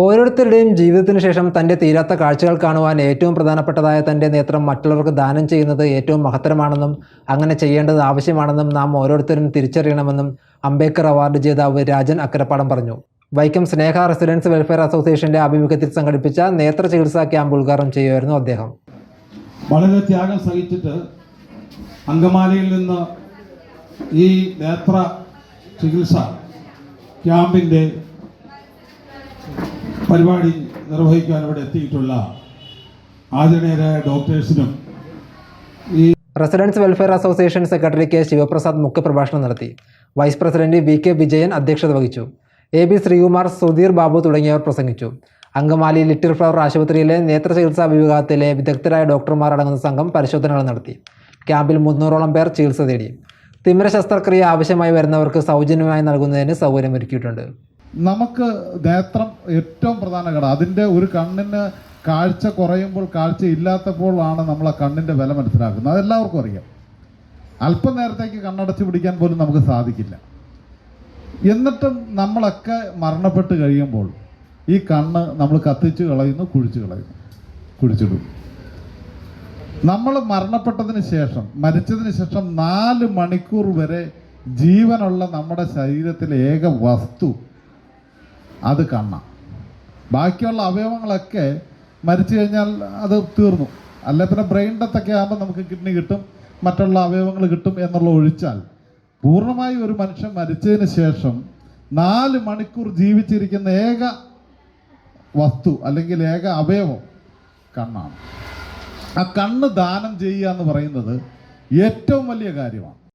ഓരോരുത്തരുടെയും ജീവിതത്തിന് ശേഷം തന്റെ തീരാത്ത കാഴ്ചകൾ കാണുവാൻ ഏറ്റവും പ്രധാനപ്പെട്ടതായ തന്റെ നേത്രം മറ്റുള്ളവർക്ക് ദാനം ചെയ്യുന്നത് ഏറ്റവും മഹത്തരമാണെന്നും അങ്ങനെ ചെയ്യേണ്ടത് ആവശ്യമാണെന്നും നാം ഓരോരുത്തരും തിരിച്ചറിയണമെന്നും അംബേദ്കർ അവാർഡ് ജേതാവ് രാജൻ അക്കരപ്പാടം പറഞ്ഞു. വൈക്കം സ്നേഹ റെസിഡൻസ് വെൽഫെയർ അസോസിയേഷന്റെ ആഭിമുഖ്യത്തിൽ സംഘടിപ്പിച്ച നേത്ര ചികിത്സാ ക്യാമ്പ് ഉദ്ഘാടനം ചെയ്യുമായിരുന്നു അദ്ദേഹം. വളരെ ത്യാഗം സഹിച്ചിട്ട് അങ്കമാലിയിൽ നിന്ന് ഈ നേത്ര ചികിത്സ ക്യാമ്പിന്റെ പരിപാടി നിർവഹിക്കാൻ ഇവിടെ എത്തിയിട്ടുള്ള ആദരണീയരായ ഡോക്ടേഴ്സിനും ഈ residence welfare association secretary K Sivaprasad മുഖ്യപ്രഭാഷണം നടത്തി. Vice president V K Vijayan അധ്യക്ഷത വഹിച്ചു. എ ബി ശ്രീകുമാർ സുധീർ ബാബു തുടങ്ങിയവർ പ്രസംഗിച്ചു. അങ്കമാലി ലിറ്റിൽ ഫ്ലവർ ആശുപത്രിയിലെ നേത്ര ചികിത്സാ വിഭാഗത്തിലെ വിദഗ്ധരായ ഡോക്ടർമാർ അടങ്ങുന്ന സംഘം പരിശോധനകൾ നടത്തി. ക്യാമ്പിൽ മുന്നൂറോളം പേർ ചികിത്സ തേടി. തിമിര ശസ്ത്രക്രിയ ആവശ്യമായി വരുന്നവർക്ക് സൗജന്യമായി നൽകുന്നതിന് സൗകര്യമൊരുക്കിയിട്ടുണ്ട്. നമുക്ക് നേത്രം ഏറ്റവും പ്രധാന ഘടകം. അതിന്റെ ഒരു കണ്ണിന് കാഴ്ച കുറയുമ്പോൾ കാഴ്ച ഇല്ലാത്തപ്പോൾ ആണ് നമ്മൾ ആ കണ്ണിന്റെ വില മനസ്സിലാക്കുന്നത്. അതെല്ലാവർക്കും അറിയാം. അല്പം നേരത്തേക്ക് കണ്ണടച്ച് പിടിക്കാൻ പോലും നമുക്ക് സാധിക്കില്ല. എന്നിട്ടും നമ്മളൊക്കെ മരണപ്പെട്ട് കഴിയുമ്പോൾ ഈ കണ്ണ് നമ്മൾ കത്തിച്ച് കളയുന്നു കുഴിച്ച് കളയുന്നു കുഴിച്ചിടും നമ്മൾ മരണപ്പെട്ടതിന് ശേഷം മരിച്ചതിന് ശേഷം നാല് മണിക്കൂർ വരെ ജീവനുള്ള നമ്മുടെ ശരീരത്തിലെ ഏക വസ്തു അത് കണ്ണാം. ബാക്കിയുള്ള അവയവങ്ങളൊക്കെ മരിച്ചു കഴിഞ്ഞാൽ അത് തീർന്നു. അല്ലെ പിന്നെ ബ്രെയിൻ ഡെത്തൊക്കെ ആകുമ്പോൾ നമുക്ക് കിഡ്നി കിട്ടും മറ്റുള്ള അവയവങ്ങൾ കിട്ടും എന്നുള്ള ഒഴിച്ചാൽ. പൂർണമായി ഒരു മനുഷ്യൻ മരിച്ചതിന് ശേഷം നാല് മണിക്കൂർ ജീവിച്ചിരിക്കുന്ന ഏക വസ്തു അല്ലെങ്കിൽ ഏക അവയവം കണ്ണാണ്. ആ കണ്ണ് ദാനം ചെയ്യുക എന്ന് പറയുന്നത് ഏറ്റവും വലിയ കാര്യമാണ്.